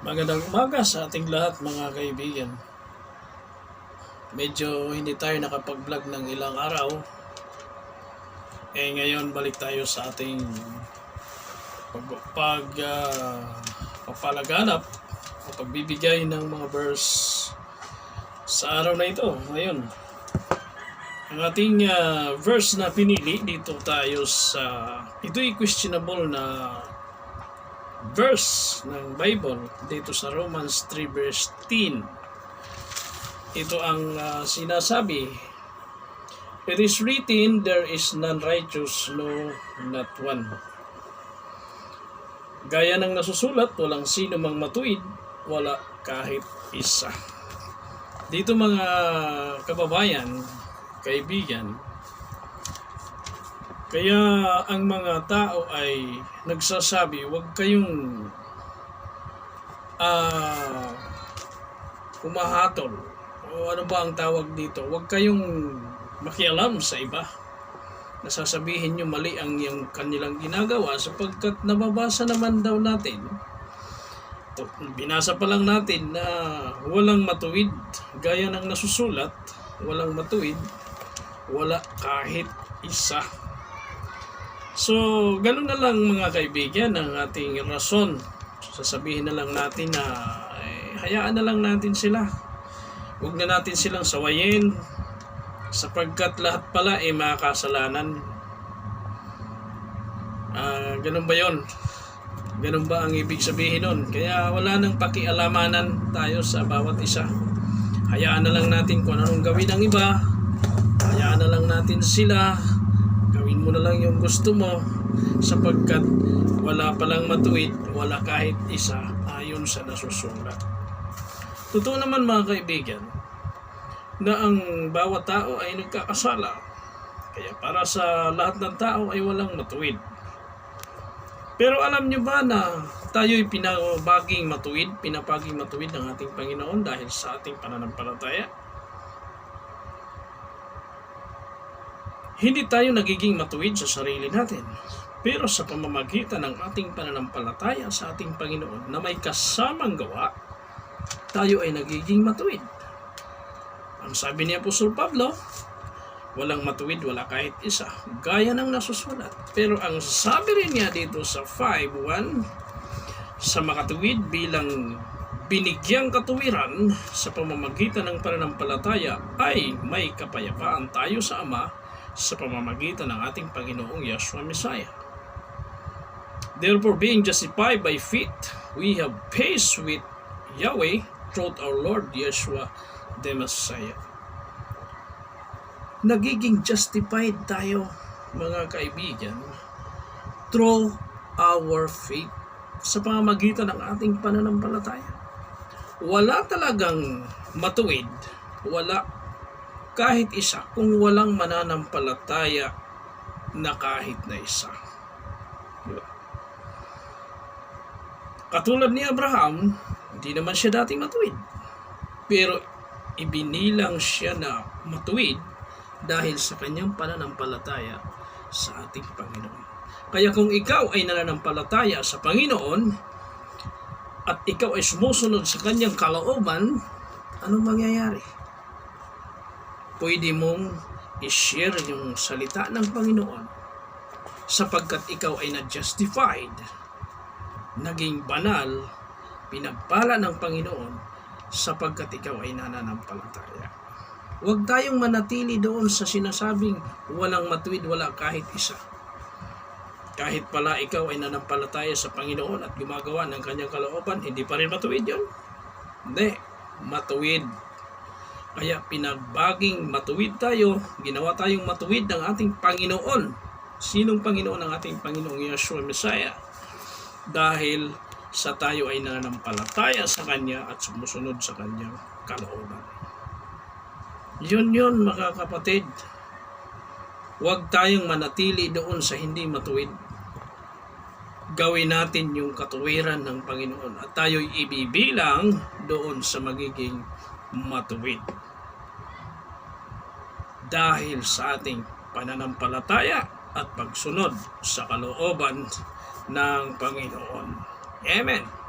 Magandang umaga sa ating lahat mga kaibigan. Medyo hindi tayo nakapag-vlog ng ilang araw. Eh ngayon balik tayo sa ating pag, pag ah, papalaganap o pagbibigay ng mga verse sa araw na ito. Ngayon, ang ating ah, verse na pinili dito tayo sa ito'y questionable na verse ng Bible dito sa Romans 3 verse 10. Ito ang ah, sinasabi. It is written, there is none righteous, no, not one. Gaya ng nasusulat, walang sino mang matuwid, wala kahit isa. Dito mga kababayan, kaibigan, kaya ang mga tao ay nagsasabi, huwag kayong ah humahatol. O ano ba ang tawag dito? Huwag kayong makialam sa iba. Nasasabihin nyo mali ang yung kanilang ginagawa sapagkat nababasa naman daw natin. Binasa pa lang natin na walang matuwid gaya ng nasusulat, walang matuwid, wala kahit isa. So, ganun na lang mga kaibigan ang ating rason. Sasabihin na lang natin na eh, hayaan na lang natin sila. Huwag na natin silang sawayin sapagkat lahat pala ay makakasalanan. Ah, ganun ba yon? Ganun ba ang ibig sabihin nun? Kaya wala nang pakialamanan tayo sa bawat isa. Hayaan na lang natin kung anong gawin ng iba. Hayaan na lang natin sila gawin mo na lang yung gusto mo sapagkat wala palang matuwid, wala kahit isa ayon sa nasusulat. Totoo naman mga kaibigan na ang bawat tao ay nagkakasala. Kaya para sa lahat ng tao ay walang matuwid. Pero alam nyo ba na tayo'y pinabaging matuwid, pinapaging matuwid ng ating Panginoon dahil sa ating pananampalataya? Hindi tayo nagiging matuwid sa sarili natin. Pero sa pamamagitan ng ating pananampalataya sa ating Panginoon na may kasamang gawa, tayo ay nagiging matuwid. Ang sabi ni Apostol Pablo, walang matuwid, wala kahit isa, gaya ng nasusulat. Pero ang sabi rin niya dito sa 5.1, sa makatuwid bilang binigyang katuwiran sa pamamagitan ng pananampalataya ay may kapayapaan tayo sa Ama sa pamamagitan ng ating Panginoong Yeshua Messiah. Therefore, being justified by faith, we have peace with Yahweh through our Lord Yeshua the Messiah. Nagiging justified tayo, mga kaibigan, through our faith sa pamamagitan ng ating pananampalataya. Wala talagang matuwid, wala kahit isa kung walang mananampalataya na kahit na isa. Di ba? Katulad ni Abraham, hindi naman siya dating matuwid. Pero ibinilang siya na matuwid dahil sa kanyang pananampalataya sa ating Panginoon. Kaya kung ikaw ay nananampalataya sa Panginoon at ikaw ay sumusunod sa kanyang kalooban, anong mangyayari? Pwede mong i-share yung salita ng Panginoon sapagkat ikaw ay na-justified, naging banal, pinagpala ng Panginoon sapagkat ikaw ay nananampalataya. Huwag tayong manatili doon sa sinasabing walang matuwid, wala kahit isa. Kahit pala ikaw ay nanampalataya sa Panginoon at gumagawa ng kanyang kalooban, hindi pa rin matuwid yun. Hindi, matuwid kaya pinagbaging matuwid tayo, ginawa tayong matuwid ng ating Panginoon. Sinong Panginoon ang ating Panginoong Yeshua Messiah? Dahil sa tayo ay nananampalataya sa Kanya at sumusunod sa Kanyang kalooban. Yun yun mga kapatid. Huwag tayong manatili doon sa hindi matuwid. Gawin natin yung katuwiran ng Panginoon at tayo'y ibibilang doon sa magiging matuwid. Dahil sa ating pananampalataya at pagsunod sa kalooban ng Panginoon. Amen.